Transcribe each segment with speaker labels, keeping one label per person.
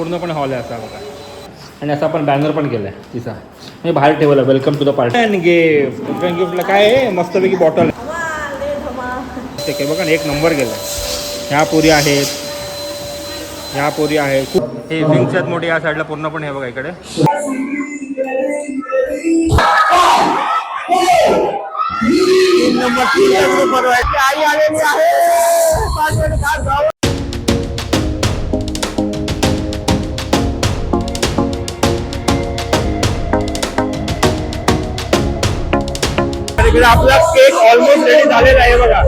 Speaker 1: पूर्णपणे हॉल आहे असा बघा. आणि असा आपण बॅनर पण केला आहे तिचा. मी बाहेर ठेवला वेलकम टू द पार्टी आणि गिफ्ट गिफ्टला काय आहे? मस्तपैकी बॉटल ते काय बघा एक नंबर गेला ह्या पुरी आहेत. ह्या पुरी आहेत. खूप हे विंगच्यात मोठी या साईडला पूर्णपणे हे बघा इकडे.
Speaker 2: आई आलेली आहे. इकडे आपला केक ऑलमोस्ट रेडी झालेला आहे बघा.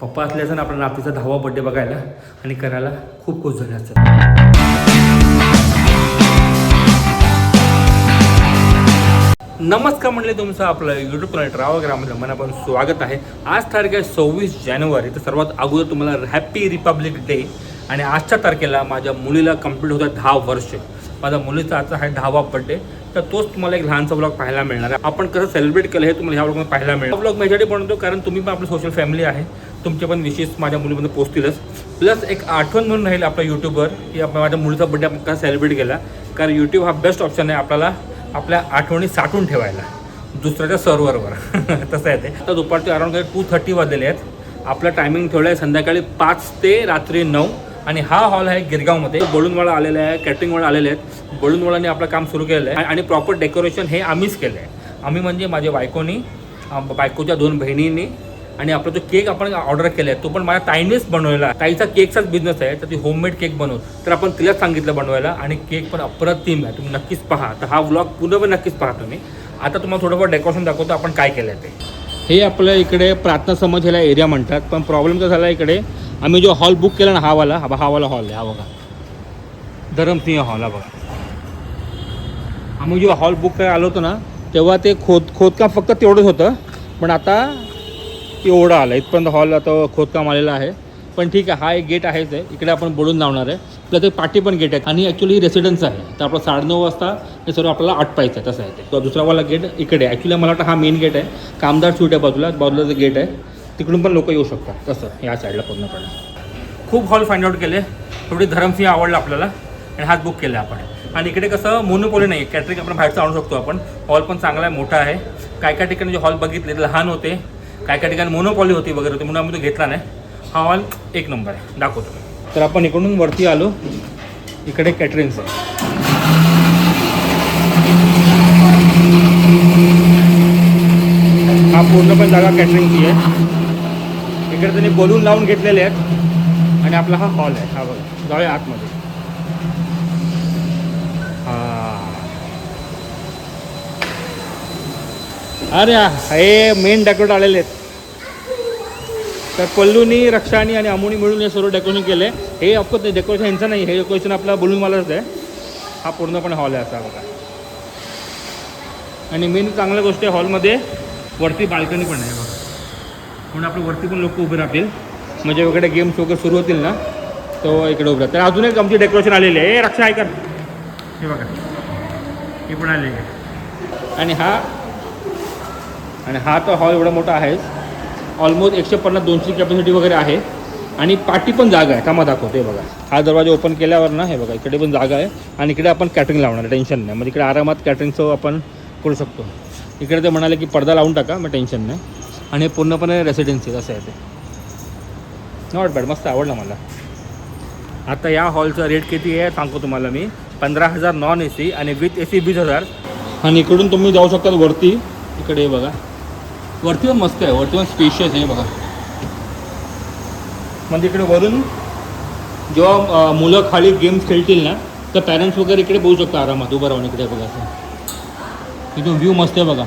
Speaker 1: पप्पा असल्याचं आपला नातीचा दहावा बड्डे बघायला आणि करायला खूप खुश झाले नमस्कार म्हणले तुमचं आपलं यूट्यूब चॅनल ट्रावग्राममध्ये मनापासून स्वागत आहे. आज तारीख आहे सव्वीस जानेवारी तर सर्वात अगोदर तुम्हाला हॅपी रिपब्लिक डे आणि आजच्या तारखेला माझ्या मुलीला कंप्लीट होतं दहा वर्ष. माझ्या मुलीचा आजचा आहे दहावा बड्डे तर तोच तुम्हाला एक लहानसा ब्लॉग पाहायला मिळणार आहे. आपण कसं सेलिब्रेट केलं हे तुम्हाला ह्या ब्लॉगमध्ये पाहायला मिळेल ब्लॉग माझ्यासाठी बनवतो कारण तुम्ही पण आपली सोशल फॅमिली आहे. तुमचे पण विशेष माझ्या मुलीमध्ये पोचतीलच. प्लस एक आठवण म्हणून राहील आपल्या यूट्यूबवर की आपण माझ्या मुलीचा बड्डे आपण कसा सेलिब्रेट केला. कारण यूट्यूब हा बेस्ट ऑप्शन आहे आपल्याला आपल्या आठवणी साठवून ठेवायला. दुसऱ्याच्या सर्व्हरवर तसं आहे ते. तर दुपारचे अराउंड टू थर्टी वाजलेले आहेत. आपलं टायमिंग ठेवलं आहे संध्याकाळी पाच ते रात्री नऊ. आणि हा हॉल आहे गिरगावमध्ये. बळूनवाडा आलेला आहे कॅटरिंगवाडा आलेले आहेत. बळूनवाडाने आपलं काम सुरू केलेलं आहे आणि प्रॉपर डेकोरेशन हे आम्हीच केलं आहे आम्ही म्हणजे माझ्या बायकोनी बायकोच्या दोन बहिणींनी आणि आपला जो केक आपण ऑर्डर केला आहे तो पण माझ्या ताईनेच बनवलेला ताईचा केकचाच बिझनेस आहे तर ती होममेड केक बनवू तर आपण तिलाच सांगितलं बनवायला आणि केक पण अप्रतिम आहे. तुम्ही नक्कीच पहा. तर हा व्लॉग पूर्ण नक्कीच पहा तुम्ही. आता तुम्हाला थोडंफार डेकोरेशन दाखवतो आपण काय केलं आहे ते. हे आपल्या इकडे प्रार्थना समाज ह्याला एरिया म्हणतात. पण प्रॉब्लेम काय झाला इकडे? आम्ही जो हॉल बुक केला ना हा वाला हा हा वाला हॉल आहे हा बघा. धरमसिंह हॉल हा बघा. आम्ही जेव्हा हॉल बुक करायला आलो होतो ना तेव्हा ते खोद खोदकाम फक्त तेवढंच होतं पण आता एवढं आलं. इथपर्यंत हॉल आता खोदकाम आलेलं आहे. पण ठीक आहे हा एक गेट आहेच आहे. इकडे आपण बोलून लावणार आहे. तर ते पाठी पण गेट आहे आणि ॲक्च्युली रेसिडन्स आहे. तर आपलं साडेनऊ वाजता हे सर्व आपल्याला आटपायचं आहे तसं आहे ते. दुसरावाला गेट इकडे ॲक्च्युली मला वाटतं हा मेन गेट आहे. कामदार सूट आहे. बाजूला बाजूला जे गेट आहे तिकडून पण लोक येऊ शकतात. तसं या साईडला पूर्णपणे खूप हॉल फाइंड आउट केले. थोडी धरमसिंह आवडला आपल्याला. आणि हाच बुक केला आपण. आणि इकडे कसं मोनोपोली नाही कॅटरिंग आपण बाहेरचं आणू शकतो आपण. हॉल पण चांगला आहे मोठा आहे. काय काय ठिकाणी जे हॉल बघितले ते लहान होते. काय काय ठिकाणी मोनोपॉली होती वगैरे होती म्हणून आम्ही तो घेतला नाही. हा हॉल एक नंबर आहे. दाखवतो. तर आपण इकडून वरती आलो. इकडे कॅटरिंगचं हा पूर्णपणे जागा कॅटरिंगची आहे. इकडे त्यांनी बोलून लावून घेतलेले आहेत. आणि आपला हा हॉल आहे. हा बघा जाऊया आतमध्ये. हा. अरे हे मेन डेकोरेट आलेले आहेत. तर पल्लूनी रक्षानी आणि अमोनी मिळून हे सर्व डेकोरेशन केले. हे ऑफकोर्स डेकोरेशन यांचं नाही हे डेकोरेशन आपला बोलूनवालाच आहे. हा पूर्णपणे हॉल आहे असा बघा. आणि मेन चांगल्या गोष्ट आहे हॉलमध्ये वरती बाल्कनी पण आहे बघा. म्हणून आपलं वरती पण लोक उभे राहतील. म्हणजे वगैरे गेम्स वगैरे सुरू होतील ना तो इकडे उभे राहतील. तर अजून एक आमची डेकोरेशन आलेली आहे. रक्षा ऐकर हे बघा. ही पण आलेली आहे. आणि हा आणि हा तर हॉल एवढा मोठा आहे. ऑलमोस्ट एकशे पन्नास दोनशे कॅपॅसिटी वगैरे आहे. आणि पाठी पण जागा आहे. कामा दाखवते बघा. हा दरवाजा ओपन केल्यावर ना हे बघा इकडे पण जागा आहे. आणि इकडे आपण कॅटरिंग लावणार टेन्शन नाही. म्हणजे इकडे आरामात कॅटरिंगचं आपण करू शकतो. इकडे ते म्हणाले की पडदा लावून टाका मग टेन्शन नाही. आणि पूर्णपणे रेसिडेन्सी असं आहे ते. नॉट बॅड मस्त आवडलं मला. आता या हॉलचा रेट किती आहे सांगतो तुम्हाला मी. पंधरा हजार नॉन ए सी आणि विथ ए सी वीस हजार. आणि इकडून तुम्ही जाऊ शकता वरती. इकडे बघा. वरती पण मस्त आहे वरती पण स्पेशियस आहे हे बघा. म्हणजे इकडे वरून जेव्हा मुलं खाली गेम्स खेळतील ना तर पॅरेंट्स वगैरे इकडे बघू शकतो आरामात उभं राहून इकडे बघा. असं इथून व्ह्यू मस्त आहे बघा.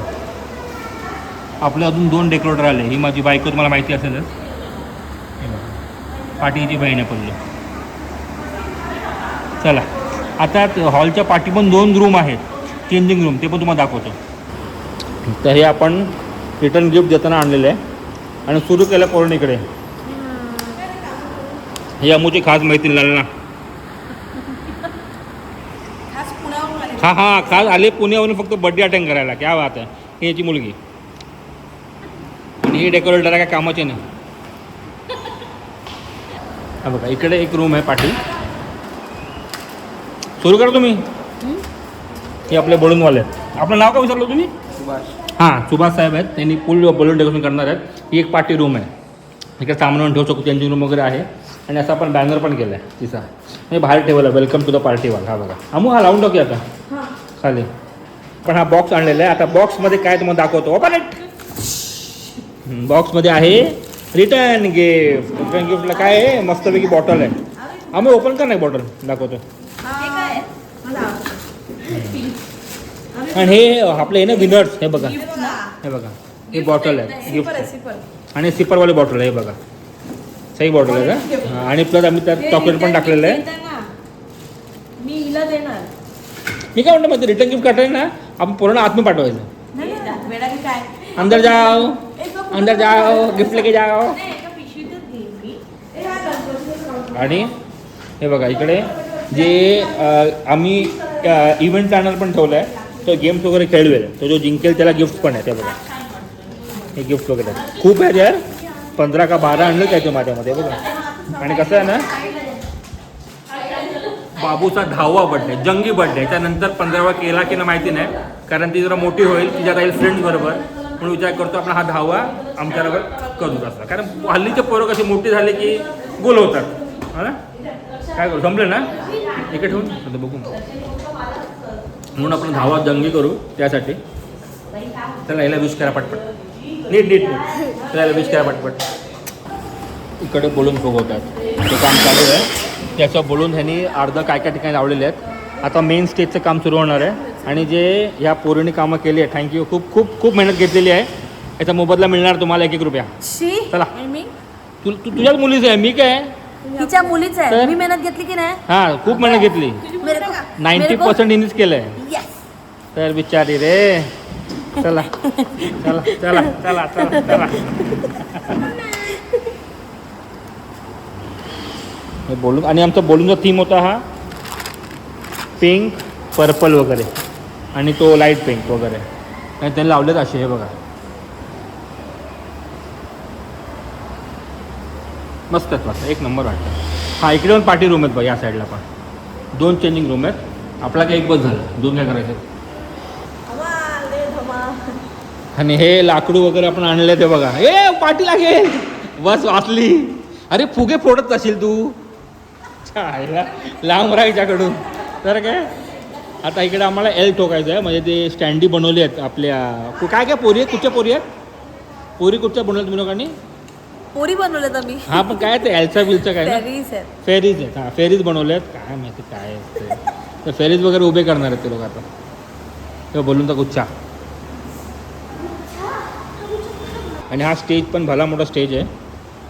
Speaker 1: आपले अजून दोन डेकोरेटर आले. ही माझी बायको तुम्हाला माहिती असेलच. पाठीची बहीण आहे पडली चला. आता हॉलच्या पाठी पण दोन रूम आहेत. चेंजिंग रूम ते पण तुम्हाला दाखवतो. तर हे आपण रिटर्न गिफ्ट देताना आणलेलं आहे. आणि सुरू केलं पोरण इकडे. ही अमूची खास
Speaker 3: खास पुण्यावरून आले.
Speaker 1: हा हा. खास आले पुण्यावरून फक्त बड्डे अटेंड करायला. क्या बात आहे. ही याची मुलगी. ही डेकोरेटर काय कामाचे नाही. हा बघा इकडे एक रूम आहे पाठी सुरू करा तुम्ही. हे आपले बलूनवाले आहेत. आपलं नाव काय विचारलं तुम्ही? हां सुभाष साहेब आहेत. त्यांनी फुल बलून डेकोरेशन करणार आहेत. ही एक पार्टी रूम आहे. इकडे सामान आणून ठेवू शकतो. चेंजिंग रूम वगैरे आहे. आणि असा आपण बॅनर पण केला आहे तिचा. म्हणजे बाहेर ठेवला. वेलकम टू द पार्टी वाल. हा बघा. अमू हा लावून टाकूया आता. खाली. पण हा बॉक्स आणलेला आहे. आता बॉक्समध्ये काय तुम्हाला दाखवतो. ओपन इट बॉक्समध्ये आहे. रिटर्न गिफ्ट रिटर्न गिफ्टला काय आहे? मस्तपैकी बॉटल आहे. आम्ही ओपन कर नाही बॉटल दाखवतो.
Speaker 3: हे
Speaker 1: आणि हे आपले आहे ना विनर्स हे बघा. हे बघा. हे बॉटल आहे. गिफ्ट आणि सिपरवाली बॉटल आहे हे बघा. सही बॉटल आहे का? हां, आणि प्लस आम्ही त्यात चॉकलेट पण टाकलेलं आहे.
Speaker 3: मी
Speaker 1: काय म्हणतो माहिती रिटर्न गिफ्ट काढायला ना आपण पूर्ण आत्मी पाठवायचं. अंदर जाओ. अंदर जाओ गिफ्ट लेके जाओ। आणि हे बघा इकडे जे आम्ही इव्हेंट प्लॅनर पण ठेवलं आहे तो गेम्स वगैरे खेळवेल. तो जो जिंकेल त्याला गिफ्ट पण आहे ते बघा. हे गिफ्ट वगैरे. खूप आहेत यार. पंधरा का बारा आणलं काय माझ्यामध्ये बघा. आणि कसं आहे ना बाबूचा दहावा बर्थडे जंगी बर्थडे त्यानंतर पंधरावा केला की ना माहिती नाही कारण ती जरा मोठी होईल तिच्या राहील फ्रेंड्स बरोबर. म्हणून विचार करतो आपण हा दहावा आमच्याबरोबर करू असला कारण हल्लीचे पोरं कसे मोठे झाले की गोल होतात. हा ना? काय करू जमलं ना? इकडे ठेवून. आता बघू. म्हणून आपण दहावा जंगी करू त्यासाठी. चला याला विश करा पटपट. नीट नीट नीट. चला याला विश करा पटपट. इकडे बोलून फुगवतात. ते काम चालू आहे. त्याचं बोलून ह्यांनी अर्ध काय काय ठिकाणी लावलेले आहेत. आता मेन स्टेजचं काम सुरू होणार आहे. आणि जे ह्या पोरीने कामं केली आहे थँक्यू खूप खूप खूप मेहनत घेतलेली आहे. याचा मोबदला मिळणार तुम्हाला एक एक रुपया.
Speaker 4: शी?
Speaker 1: चला. तू तू तुझ्याच मुलीचं आहे मी काय?
Speaker 4: हिच्या मुलीच आहे? मी मेहनत घेतली की नाही?
Speaker 1: हां खूप मेहनत घेतली. नाईन्टी पर्सेंट हिनीच केलं आहे
Speaker 4: Yes.
Speaker 1: तर बिचारी रे. चला. चला चला चला चला चला. बोलून आणि आमचा बोलूनचा थीम होता हा. पिंक पर्पल वगैरे. आणि तो लाइट पिंक वगैरे. आणि त्यांनी लावलेत असे हे बघा. मस्त आहेत वाटतं. एक नंबर वाटतं. हा इकडे पण पार्टी रूम आहेत बघा या साईडला पण. दोन चेंजिंग रूम आहेत. आपला काय एक बस झालं. दोन काय करायचं? आणि हे लाकडू वगैरे आपण आणले ते बघा. ए पाठी लागेल. बस वाचली. अरे फुगे फोडत असेल तू. लांब राहायच्याकडून तर काय? आता इकडे आम्हाला एल ठोकायचं आहे. म्हणजे ते स्टँडी बनवले आहेत आपल्या काय काय पोरी आहेत? कुठच्या पोरी आहेत? पोरी कुठच्या बनवल्या तुम्ही लोकांनी?
Speaker 4: पोरी बनवलेत आम्ही.
Speaker 1: हा पण काय ते एलचा बिलचं काय ना?
Speaker 4: पॅरिस आहे
Speaker 1: फेरीज आहेत. हां फेरीज बनवले आहेत काय माहिती काय ते. तर फेरीज वगैरे उभे करणार आहेत ते लोक आता. तेव्हा बोलून तर गुच्छा आणि हा स्टेज पण भला मोठा स्टेज आहे.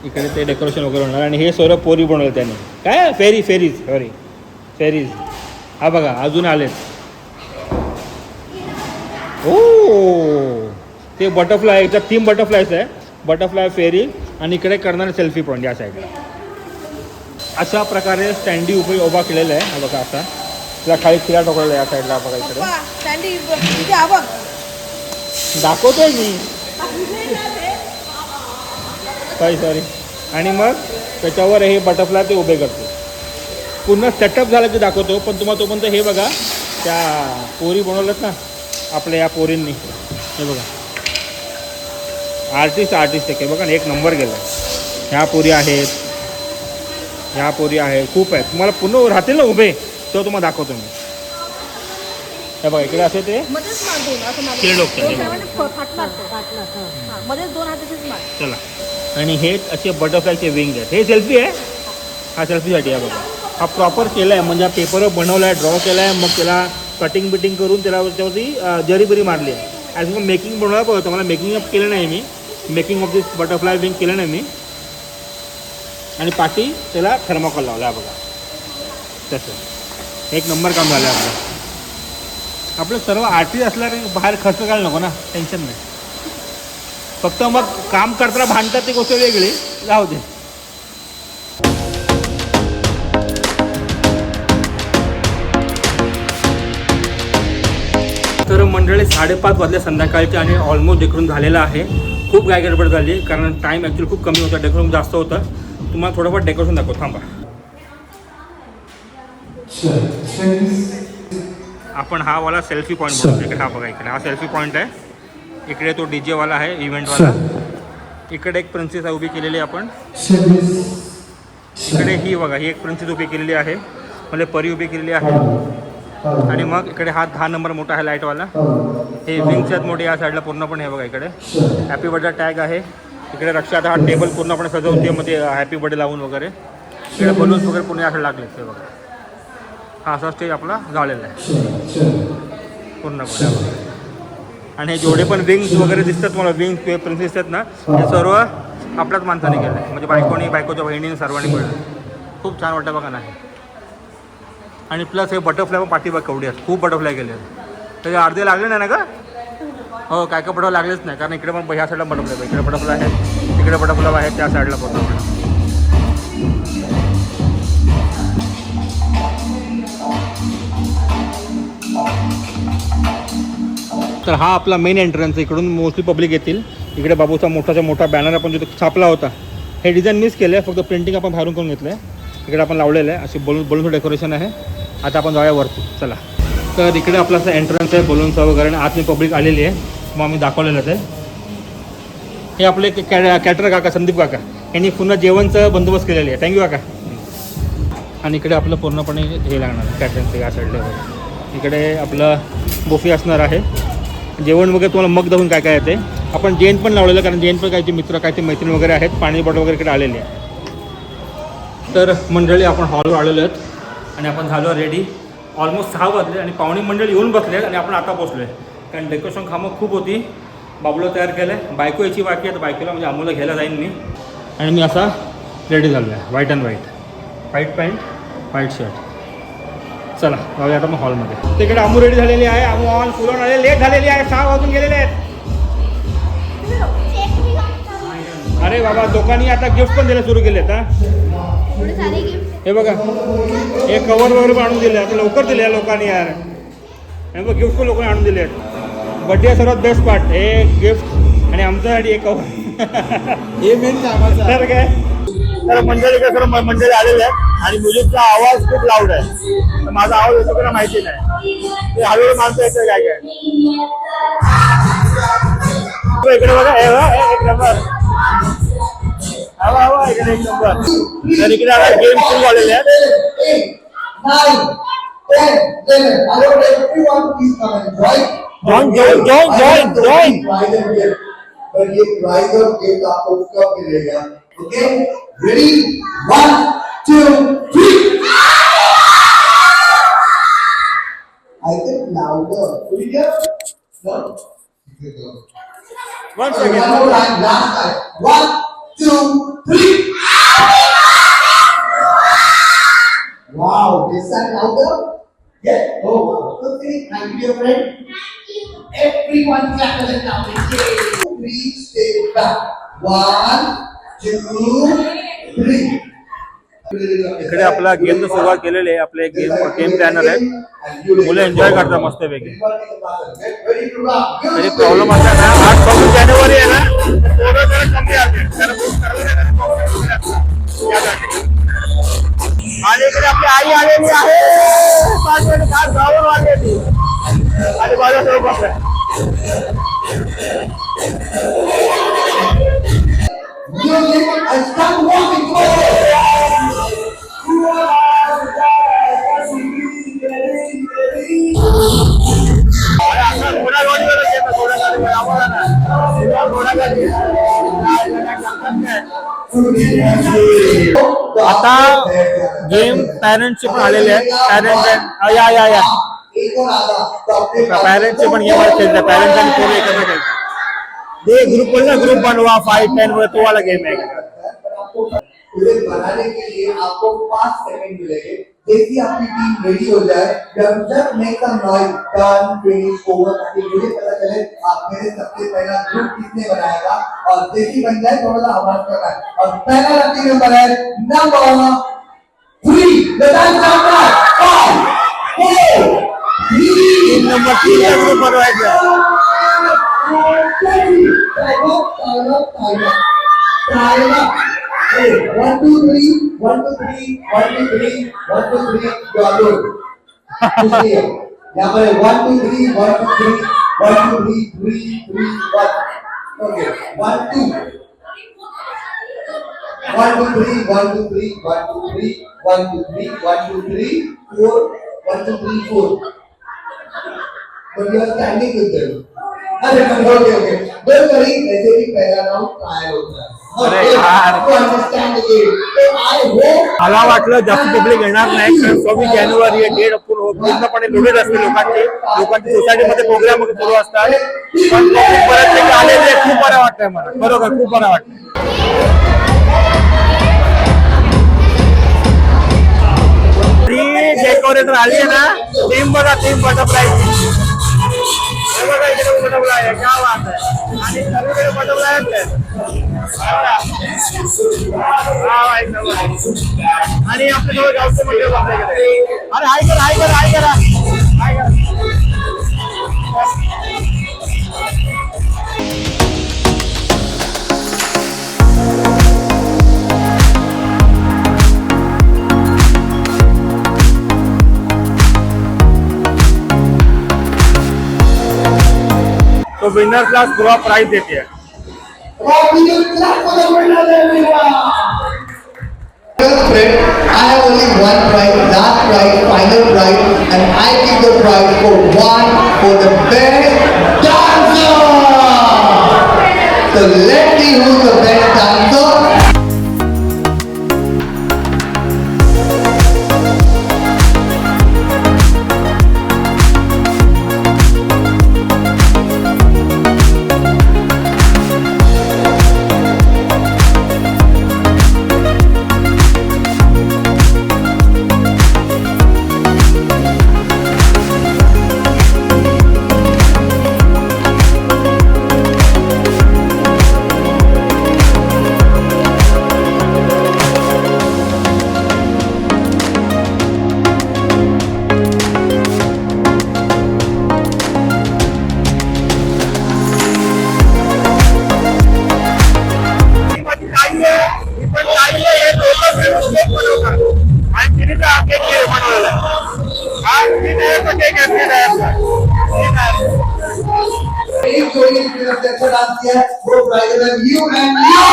Speaker 1: इकडे ते डेकोरेशन वगैरे होणार. आणि हे सर्व पोरी बनवलं त्याने. काय? फेरी फेरीज सॉरी फेरीज हा बघा अजून आलेत. ओ ते बटरफ्लाय याचा थीम बटरफ्लायचं आहे. बटरफ्लाय फेरी आणि इकडे करणारे सेल्फी पॉईंट या साईडला अशा प्रकारे स्टँडी उभे उभा केलेला आहे. हा बघा असा त्याला खाली खिळा टाकलेला या साईडला बघा इकडे. दाखवतोय मी. सॉरी सॉरी आणि मग त्याच्यावर हे बटरफ्लाय ते उभे करतो पूर्ण सेटअप झालं की दाखवतो पण तुम्हाला तोपर्यंत हे बघा त्या पोरी बनवल्यात ना आपल्या या पोरींनी. हे बघा. आर्टिस्ट आर्टिस्ट आहे. बघा ना एक नंबर गेला. ह्या पोरी आहेत. ह्या पोरी आहेत. खूप आहेत. तुम्हाला पूर्ण राहतील ना उभे. तेव्हा तुम्हाला दाखवतो मी. हे बघा इकडे असे ते चला. आणि हे असे बटरफ्लायचे विंग आहेत. हे सेल्फी आहे? हा सेल्फीसाठी आहे बघा. हा प्रॉपर केला आहे म्हणजे हा पेपर बनवला आहे ड्रॉ केला आहे मग त्याला कटिंग बिटिंग करून त्याला त्यावरती जरीबरी जरी बरी मारली आहे. ॲज मग मेकिंग बनवला बघतो मला मेकिंग अप केलं नाही मी. Making of this butterfly wing केलं नाही मी. आणि पाठी त्याला थर्माकॉल लावला आहे बघा. तसं. एक नंबर काम झालं आहे आपलं. आपलं सर्व आर्टिस्ट असल्याने बाहेर खर्च करायला नको ना टेन्शन नाही. फक्त मग काम करताना भांडतात ती गोष्ट वेगळी. जाऊ दे. मंडळी साडेपाच वाजले संध्याकाळचे आणि ऑलमोस्ट डेकोरेशन झालेलं आहे. खूप काय गडबड झाली कारण टाईम ॲक्च्युली खूप कमी होता डेकोरेशन जास्त होतं. तुम्हाला थोडंफार डेकोरेशन दाखव थांबा. आपण हा वाला सेल्फी पॉईंट बघतो इकडे हा बघा इकडे. हा सेल्फी पॉईंट आहे. इकडे तो डी वाला आहे इव्हेंटवाला इकडे एक प्रिन्सेस उभी केलेली आहे आपण इकडे ही बघा ही एक प्रिन्सेस उभी केलेली आहे. म्हणजे परी उभी केलेली आहे. आणि मग इकडे हा दहा नंबर मोठा आहे लाईटवाला हे. विंगच्यात मोठे या साईडला पूर्णपणे हे बघा इकडे. हॅपी बर्थडे टॅग आहे. इकडे रक्षा आता हा टेबल पूर्णपणे सजवते मध्ये हॅपी बर्थडे लावून वगैरे. इकडे बलून्स वगैरे पूर्ण या लागले ते बघा. हा असा स्टेज आपला झालेला आहे. पूर्णपणे. हा. आणि हे जेवढे पण विंग्स वगैरे दिसतात मला विंग्स प्रिन्सेस दिसतात ना हे. सर्व आपल्याच माणसाने केलं म्हणजे बायकोनी बायकोच्या बहिणीने सर्वांनी मिळून खूप छान वाटतं बघा नाही आणि प्लस हे बटरफ्लाय पण पाठीबाग केवढी आहेत. खूप बटरफ्लाय गेले आहेत. त्याचे अर्धे लागले नाही ना का हो काय काय बटरफ्लाय लागलेच नाही. कारण इकडे पण ह्या साईडला बटरफ्लाय इकडे बटरफ्लाय आहेत. तिकडे बटरफ्लाय आहेत त्या साईडला बटरफ्लाय तर हा आपला मेन एंट्रन्स इकडून मोस्टली पब्लिक येतील. इकडे बाबूचा मोठाचा मोठा बॅनर आपण जिथे छापला होता. हे डिझाईन मिस केलं आहे फक्त प्रिंटिंग आपण बाहेरून करून घेतलं आहे इकडे आपण लावलेलं आहे. अशी बलून बलूनचं डेकोरेशन आहे. आता आपण जाऊया वरती. चला. तर इकडे आपला असं एंट्रन्स आहे बलूनचा वगैरे आणि आतमध्ये पब्लिक आलेली आहे. मग आम्ही दाखवलेलं आहे हे आपले कॅ कॅटर काका संदीप काका. यांनी पुन्हा जेवणचं बंदोबस्त केलेली आहे. थँक्यू काका. आणि इकडे आपलं पूर्णपणे हे लागणार आहे कॅटरिंगचं या साईडला इकडे आपलं बुफे असणार आहे. जेवण वगैरे तुम्हाला मग दाखवून काय काय येते आपण जैन पण लावलेलं कारण जेन पण काही मित्र काही ते मैत्रीण वगैरे आहेत. पाणी बॉटल वगैरे इकडे आलेली आहे. तर मंडळी आपण हॉलवर आलेलो आहेत. आणि आपण झालो रेडी ऑलमोस्ट सहा वाजले आणि पाहुणी मंडळी येऊन बसले आणि आपण आता पोचलो आहे कारण डेकोरेशन कामं खूप होती. बाबूला तयार केलं आहे बायको याची बाकी आहे तर बायकोला म्हणजे अमोला घ्यायला जाईन मी. आणि मी असा रेडी झालो आहे white and white white pant white shirt चला जाऊया आता मग हॉलमध्ये तिकडे अमू रेडी झालेली आहे. अमू ऑन फुलून आले लेट झालेली आहे. सहा वाजून गेलेले आहेत. अरे बाबा लोकांनी आता गिफ्ट पण द्यायला सुरू केले हा. हे बघा हे कवर वगैरे पण आणून दिले. आता लवकर दिले या लोकांनी यार. हे बघ गिफ्ट पण लोकांनी आणून दिले बड्डे सर्वात बेस्ट पार्ट हे गिफ्ट आणि आमच्यासाठी एक कवर
Speaker 2: हे मेन कामाचं
Speaker 1: तर काय?
Speaker 2: तर मंडळी कसं मंडळी आलेले आहेत आणि म्युझिकचा आवाज खूप लाऊड आहे. तर माझा आवाज येतो का माहिती नाही. ते हळूहळू माणसं येतं काय काय. तो इकडे बघा हे बघा, हे एक नंबर हवा हवा इकडे एक नंबर तर इकडे आता गेम सुरू झालेले आहेत
Speaker 5: Join,
Speaker 2: join, join, join, join.
Speaker 5: पर ये प्राइज और गिफ्ट आपको कब मिलेगा okay ready one two three I think louder Could you hear? No?
Speaker 2: One
Speaker 5: Okay,
Speaker 2: second
Speaker 5: one more time, last time. One, two, three. Wow, this is that louder? Yeah. Oh, wow. Okay, thank you, dear friend. Thank you. Everyone clap them now. Please stay back. One, two, three.
Speaker 1: इकडे आपला game सुरुवात केलेली आहे. आपले game game planar आहे मुलं enjoy करतात मस्त पैकी. तरी प्रॉब्लेम असा ना आठ सव्वीस जानेवारी आहे ना. आणि इकडे आपली आई आलेली आहे. पाच मिनिट खास गावावर आलेली आणि माझ्यासोबत
Speaker 2: गेम पॅरेंट्सचे पण आलेले आहेत पॅरेंट्स या या या। पॅरेंट्सचे पण गेम खेळतात पॅरेंट्स आणि पोरं एकत्र खेळतात ते ग्रुप ना ग्रुप बनवा फाईव्ह टेन वर तो वाला गेम आहे
Speaker 5: उसे बनाने के लिए आपको पाँच सेकंड मिलेंगे ही। आपकी टीम रेडी हो जाए जब जब make some noise turn finish over ताकि मुझे पता चले आप मेरे सबसे पहला ग्रुप किसने बनाएगा और जैसी बन जाए थोड़ा सा आवाज़ करना है। और पहला लकी नंबर है नंबर
Speaker 2: नंबर तीन ला ग्रुप बनवायचा
Speaker 5: Time up, time up, time up. Time up. One, two, three, one, two, three, one, two, three, one, two, three, you are good. यहाँ पर one, two, three, one, two, three, one, two, three, three, three, one. Okay, one, two. One, two, three, one, two, three, one, two, three, one, two, three, one, two, three, four, one, two, three, four. But you are standing with them. अरे okay okay don't worry ऐसे भी पहला round trial होता है
Speaker 1: अरे यार.
Speaker 5: to understand it so I hope
Speaker 1: मला वाटलं जास्त पब्लिक येणार नाही कारण सव्वीस जानेवारी आहे डेट पूर्ण पूर्णपणे लोडेड असते लोकांची लोकांची सोसायटीमध्ये प्रोग्राम सुरू असतात पण आलेले. खूप बरं वाटतंय मला बरोबर खूप बरं वाटतं डेकोरेटर आली आहे ना टीम बघा टीम बटरफ्लाय बघा इकडे बटरफ्लाय आहे क्या बात आहे. आणि सर्वीकडे बटरफ्लाय आणि आपल्याजवळ गावचं मंदिर बघता अरे हाय करा हाय करा हाय करा. हाय करा. तो विनर्सला पूरा प्राइज देते
Speaker 5: है. Friend, I only one prize, last prize, final prize, and I give the prize for one for the best dancer. So let's see who's the best dancer. से अच्छा डांस किया वो prize you and you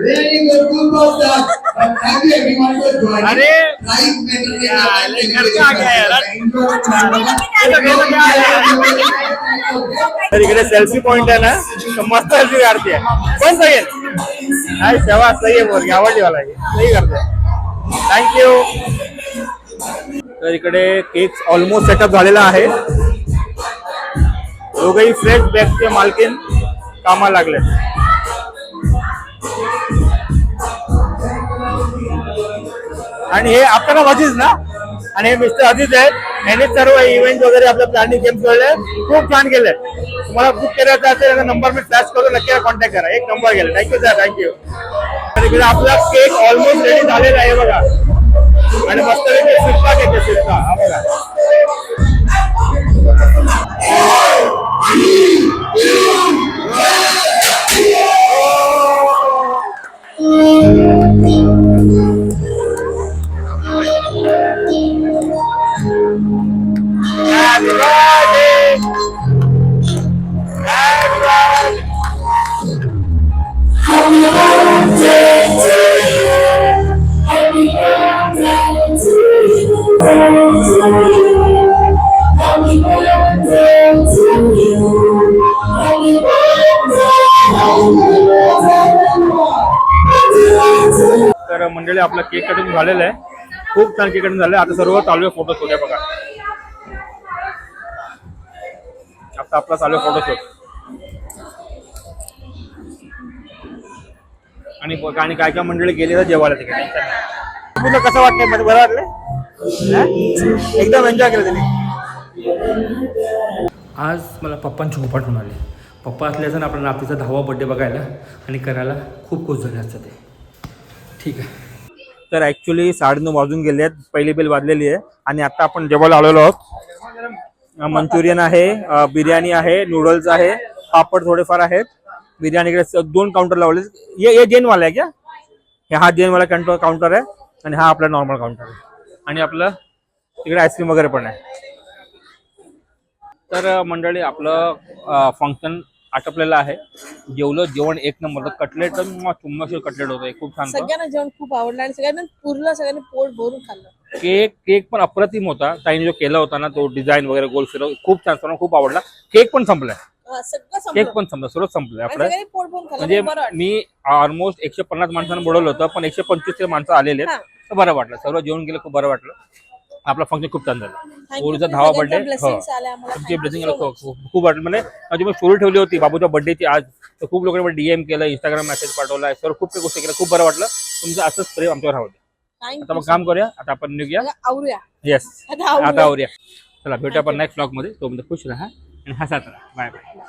Speaker 5: very good good job sir thank you everyone for joining
Speaker 1: अरे,
Speaker 5: में तो
Speaker 1: घर यार. तर इकडे सेल्फी पॉइंट आहे ना. मस्त सेल्फी काढते. पण सही आहे तेव्हा सही आहे बोल. आवडली मला ही. सही करते. थँक्यू तर इकडे केक ऑलमोस्ट सेटअप झालेला आहे. दोघही फ्रेश बॅगचे मालकीन कामाला लागले आणि हे आपल्याला अजिज ना? आणि हे मिस्टर अजिज आहेत. यांनी सर्व इव्हेंट वगैरे आपल्या प्लॅनिंग गेम खेळले खूप छान गेले तुम्हाला बुक करायचं असेल याचा नंबर मी फ्लॅश करू नक्की कॉन्टॅक्ट करा. एक नंबर गेला. थँक्यू सर थँक्यू तर इकडे आपला केक ऑलमोस्ट रेडी झालेला आहे बघा. आणि मस्त शिरपा केक आहे शिरपा हा बघा Happy birthday! Happy birthday! आपला केक कटिंग झालेला आहे. खूप छान केक कटिंग झालं आता सर्व चालू आहे फोटो शूट बघा. आता आपला चालू आहे फोटो आणि आणि काय काय मंडळी गेले तर जेवायला तिकडे? तुला कसं वाटतंय? बरं वाटलं एकदम एन्जॉय केलं त्यांनी.
Speaker 6: आज मला पप्पांची खूप आठवण पप्पा असल्याचं आपला नातीचा दहावा बड्डे बघायला आणि करायला खूप खुश झाले असतं ते. ठीक आहे.
Speaker 1: तर ऍक्च्युली साडेनऊ वाजून गेले आहेत. पहिली बेल वाजलेली आहे. आणि आता आपण जेवायला आलेलो आहोत. मंचुरियन आहे बिर्याणी आहे नूडल्स आहे पापड थोडेफार आहेत. बिर्याणीकडे दोन काउंटर लावले. ये ये जैनवाला आहे क्या हे हा जैन वाला काउंटर काउंटर आहे. आणि हा आपला नॉर्मल काउंटर आहे. आणि आपलं तिकडे आईस्क्रीम वगैरे पण आहे. तर मंडळी आपलं फंक्शन आटपलेलं आहे. जेवलं जेवण एक नंबर. कटलेट चुम्माशीर कटलेट होतं. खूप छान
Speaker 7: सगळ्यांना जेवण खूप आवडलं आणि सगळ्यांना पुरलं सगळ्यांनी पोट भरून खाल्लं.
Speaker 1: केक केक पण अप्रतिम होता. ताईने जो केला होता ना तो डिझाईन वगैरे गोल फिरव खूप छान सर्वांना खूप आवडला. केक पण संपलाय. केक
Speaker 7: संपलं.
Speaker 1: पण संपला सर्वच संपलंय.
Speaker 7: आणि
Speaker 1: आपलं म्हणजे. मी ऑलमोस्ट एकशे पन्नास माणसांना बोलवलं होतं पण एकशे पंचवीस ते माणसं आलेले बरं वाटलं. सर्व जेवण गेलं खूप बरं वाटलं. आपला फंक्शन खूप छान झालं. पोरीचा दहावा
Speaker 7: सगळ्यांच्या
Speaker 1: बर्थडे. तुमचे ब्लेसिंग. खूप वाटलं. म्हणजे माझी मी स्टोरी ठेवली होती. बाबूच्या बर्थडेची आज. तर खूप लोकांनी डीएम केलं इंस्टाग्राम मेसेज पाठवला. सर्व खूप काही गोष्टी केल्या. खूप बरं वाटलं. तुमचं असंच प्रेम आमच्यावर राहू
Speaker 7: Thank
Speaker 1: आता मग काम करूया. आता आपण निघूया.
Speaker 7: आवरूया.
Speaker 1: येस
Speaker 7: आता आवरूया.
Speaker 1: चला भेटूया आपण नेक्स्ट ब्लॉगमध्ये. तोपर्यंत खुश राहा आणि हसत राहा. Bye bye